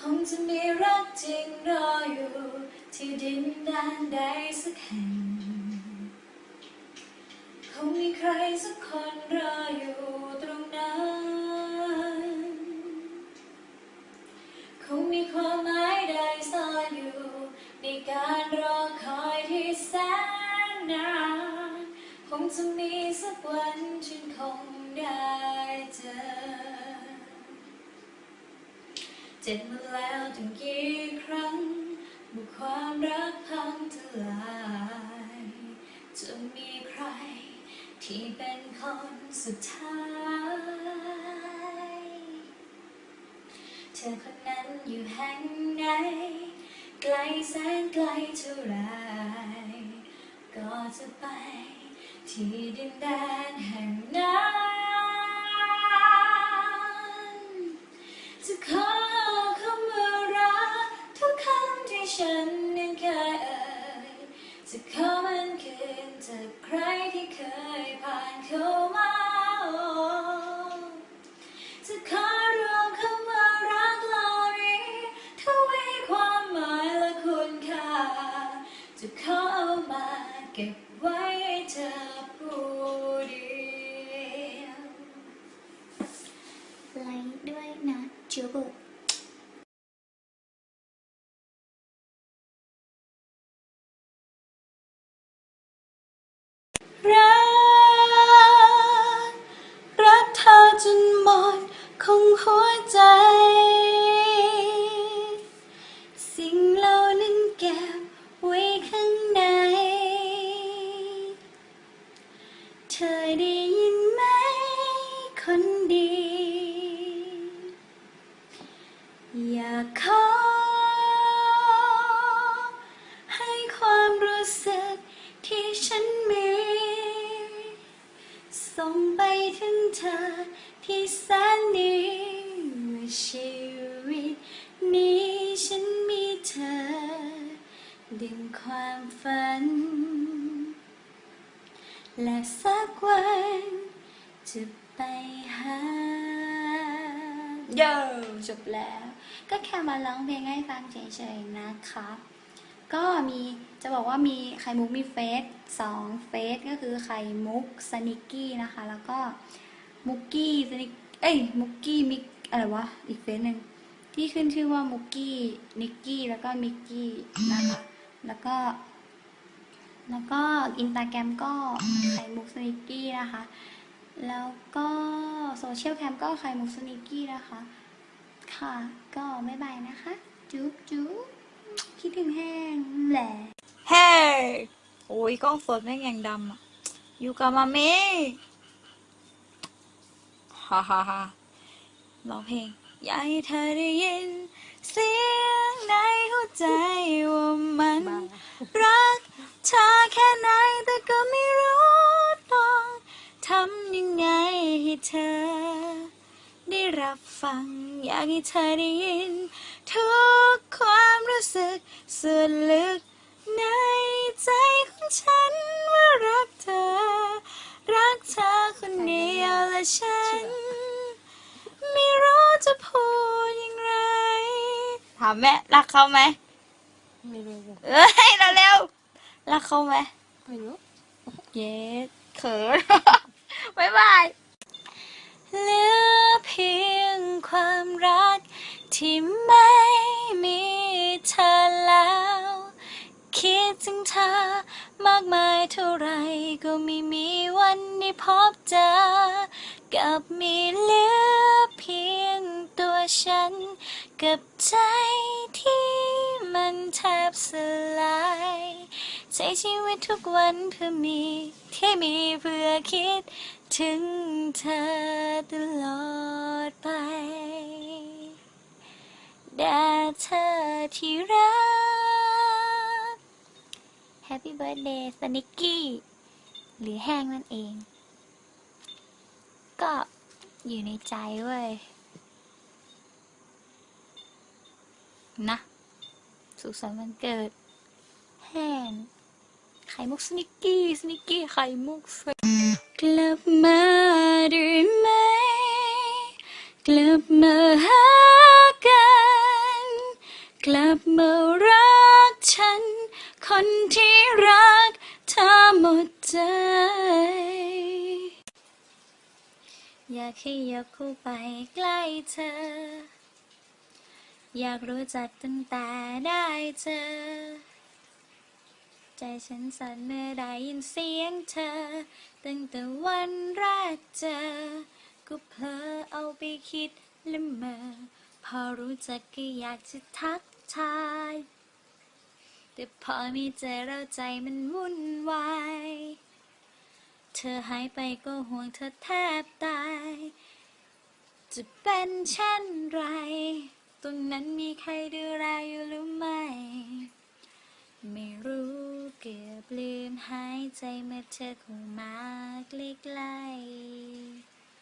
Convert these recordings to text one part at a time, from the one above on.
คงจะมีรักจริงรออยู่ที่ดินแดนใดสักแห่ง คงมีใครสักคนรออยู่ จะมีสักวันฉันคงได้เจอ เจ็บมาแล้วตั้งกี่ครั้งเมื่อความรักพังทลาย จะมีใครที่เป็นคนสุดท้าย เธอคนนั้นอยู่แห่งไหน ไกลแสนไกลเท่าไร ก็จะไป ที่ดินแดนแห่งนั้นจะขอคำว่ารักทุกคำที่ฉันนั้นเคยเอ่ยจะขอมันคืนจากใครที่เคยผ่านเข้ามาจะขอรวมคำว่ารักเหล่านี้ทวีความหมายและคุณค่าจะขอเอามา เก็บไว้ให้เธอผู้เดียวไลค์ด้วยนะจูบุรัากขอให้ความรู้สึกที่ฉันมี ส่งไปถึงเธอที่แสนดีว่าชีวิตนี้ฉันมีเธอ ดึงความฝัน และสักวันจะไปหา โย่จบแล้ว ก็แค่มาร้องเพลงให้ฟังเฉยๆนะคะ ก็มีจะบอกว่ามีไข่มุกมีเฟสสองเฟสก็คือไข่มุกสนิกกี้นะคะ แล้วก็มุกกี้สนิกเอ้ยมุกกี้มิกอะไรวะอีกเฟสหนึ่งที่ขึ้นชื่อว่ามุกกี้นิกกี้แล้วก็มิกกี้นะคะแล้วก็ แล้วก็อินสตาแกรมก็ไข่มุกสนิกกี้นะคะ แล้วก็โซเชียลแคมก็ไข่มุกสนิกกี้นะคะ ค่ะ ก็บ๊ายบายนะคะ จุ๊บจุ๊บคิดถึงแห้งแหละเฮ้โอ้ยกล้องสดแม่งยังดำอะ อยู่กับมามีฮ่าฮ่าฮ่าร้องเพลงอยากให้เธอได้ยิน เสียงในหัวใจว่ามัน รักเธอแค่ไหนแต่ก็ไม่รู้ต้องทำยังไงให้เธอ ได้รับฟัง อยากให้เธอได้ยิน ทุกความรู้สึกส่วนลึกในใจของฉันว่ารักเธอ รักเธอคนเดียวและฉัน ไม่รู้จะพูดอย่างไรถามแม่รักเขาไหมไม่รู้เอ้ยเร็วๆรักเขาไหมไม่รู้เย้เขินบ๊ายบาย เหลือเพียงความรัก ที่ไม่มีเธอแล้ว คิดถึงเธอมากมายเท่าไรก็ไม่มีวันได้พบเจอ กับมีเหลือเพียงตัวฉัน กับใจที่มันแทบสลายใช้ชีวิตทุกวันเพื่อมีที่มีเพื่อคิด ถึงเธอตลอดไปแด่เธอที่รัก Happy Birthday สนิกกี้หรือแห้งนั่นเอง ก็อยู่ในใจเว้ย นะ สุขสันต์วันเกิดแฮน ไข่มุกสนิกกี้สนิกกี้ไข่มุกสกลับมาได้ไหม กลับมาหากัน กลับมารักฉัน คนที่รักเธอหมดใจ อยากให้ยกเข้าไปใกล้เธอ อยากรู้จักตั้งแต่ได้เจอ ใจฉันสั่นเมื่อได้ยินเสียงเธอ ตั้งแต่วันแรกเจอ ก็เพลอเอาไปคิดและเมอพอรู้จักก็อยากจะทักทาย แต่พอมีเจอเราใจมันวุ่นวาย เธอหายไปก็ห่วงเธอแทบตาย จะเป็นเช่นไร ตรงนั้นมีใครดูแลอยู่หรือ เกือบลืมหายใจเมื่อเธอคงมาใกล้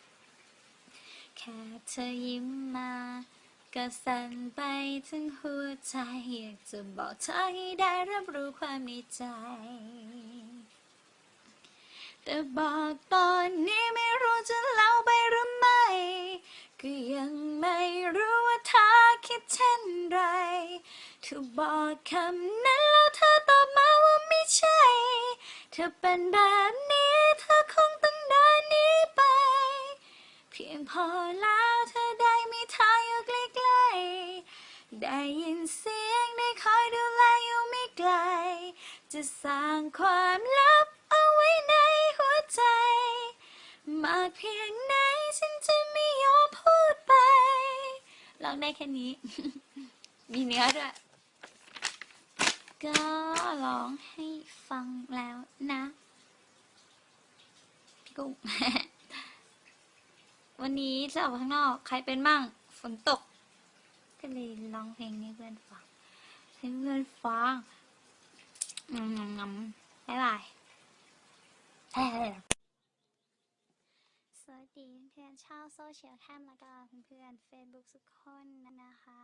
ๆแค่เธอยิ้มมาก็สั่นไปถึงหัวใจ อยากจะบอกเธอให้ได้รับรู้ความในใจ แต่บอกตอนนี้ไม่รู้จะเล่าไปหรือไม่ ก็ยังไม่รู้ว่าเธอคิดเช่นไร เธอบอกคำนั้นแล้วเธอตอบมาว่าไม่ใช่ เธอเป็นแบบนี้เธอคงต้องเดินนี้ไป เพียงพอแล้วเธอได้มีทางอยู่ใกล้ๆ ได้ยินเสียงได้คอยดูแลอยู่ไม่ไกล จะสร้างความลับเอาไว้ในหัวใจ มากเพียงไหนฉันจะไม่ยอมพูดไปร้องได้แค่นี้ มีเนื้อด้วย ก็ร้องให้ฟังแล้วนะ พี่กุ้ง วันนี้จะออกไปข้างนอก ใครเป็นมั่ง ฝนตก ก็เลยร้องเพลงนี้เพื่อนฟังให้เพื่อนฟังงำงำงำบ๊ายบายเอ้ยสวัสดีเพื่อนชาวโซเชียลแคมแล้วก็เพื่อนเฟซบุ๊กทุกคนนะคะ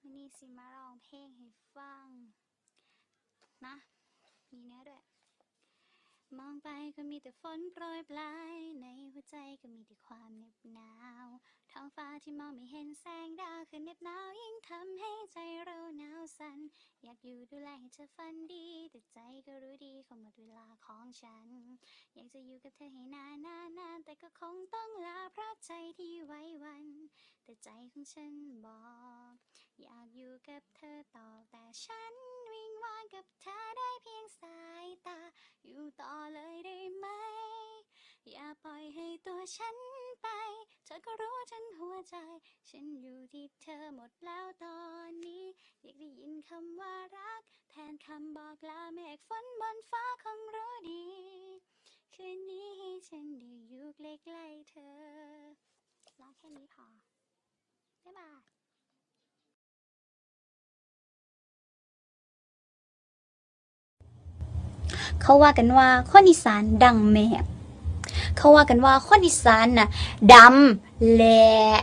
วันนี้สิมาร้องเพลงให้ฟัง นะ มีเนื้อด้วย มองไปก็มีแต่ฝนโปรยปลาย ในหัวใจก็มีแต่ความเหน็บหนาว ท้องฟ้าที่มองไม่เห็นแสงดาวคือเหน็บหนาวยิ่งทำให้ใจเราหนาวสั่นอยากอยู่ดูแลให้เธอฝันดี แต่ใจก็รู้ดีคงหมดเวลาของฉัน อยากจะอยู่กับเธอให้นานนานนานแต่ก็คงต้องลาเพราะใจที่ไว้วัน แต่ใจของฉันบอก อยากอยู่กับเธอต่อแต่ฉันวิงวอนกับเธอได้เพียงสายตา อยู่ต่อเลยได้ไหม อย่าปล่อยให้ตัวฉันไป เธอก็รู้ฉันหัวใจ ฉันอยู่ที่เธอหมดแล้วตอนนี้ อยากได้ยินคำว่ารัก แทนคำบอกลาเมฆฝนบนฟ้าคงรู้ดี คืนนี้ให้ฉันได้อยู่ใกล้ๆเธอร้องแค่นี้พอบ๊ายบาย เขาว่ากันว่าคนอีสานดังแมบเขาว่ากันว่าคนอีสานน่ะดำแหละ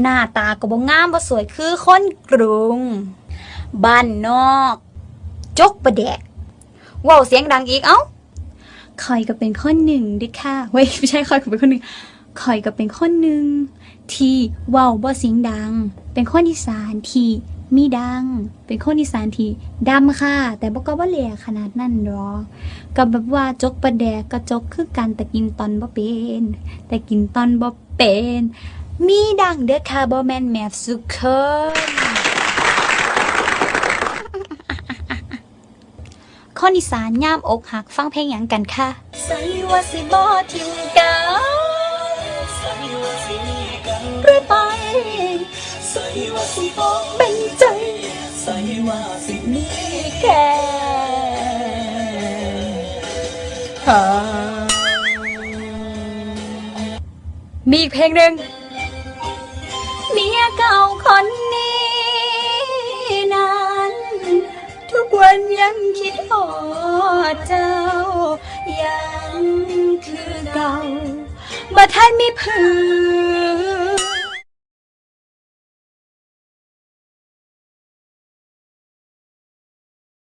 หน้าตาก็บ่งามบ่สวยคือคนกรุง บ้านนอก จกประแดกว้าวเสียงดังอีกเอ้าคอยก็เป็นคนหนึ่งด้วยค่ะเว้ยไม่ใช่คอยก็เป็นคนหนึ่งคอยก็เป็นคนหนึ่งที่ว้าวบ่เสียงดัง เป็นคนอีสานที่ มีดัง เป็นคนอีสานที่ดำค่ะ แต่บ่ก็บ่แหลียขนาดนั้นหรอก็แบบว่าจกประแดกก็จกคือกันแต่กินตอนบ่เป็น แต่กินตอนบ่เป็น มีดังเด้อค่ะบ่แม่นแมบสุกคนคนอีสานย่ามอกหักฟังเพลงหยังกันค่ะใส่ว่าสิบ่ทิมกันใส่ว่าสิมีกันหรือไป ส่ว่าสิบอกเป็นใจ ใส่ว่าสิมีแค่หามีอีกเพลงหนึ่งเมียเก่าคนนี้นั้นทุกวันยังคิดหอดเจ้า ยังคือเก่าบ่ทันมีเพื่อ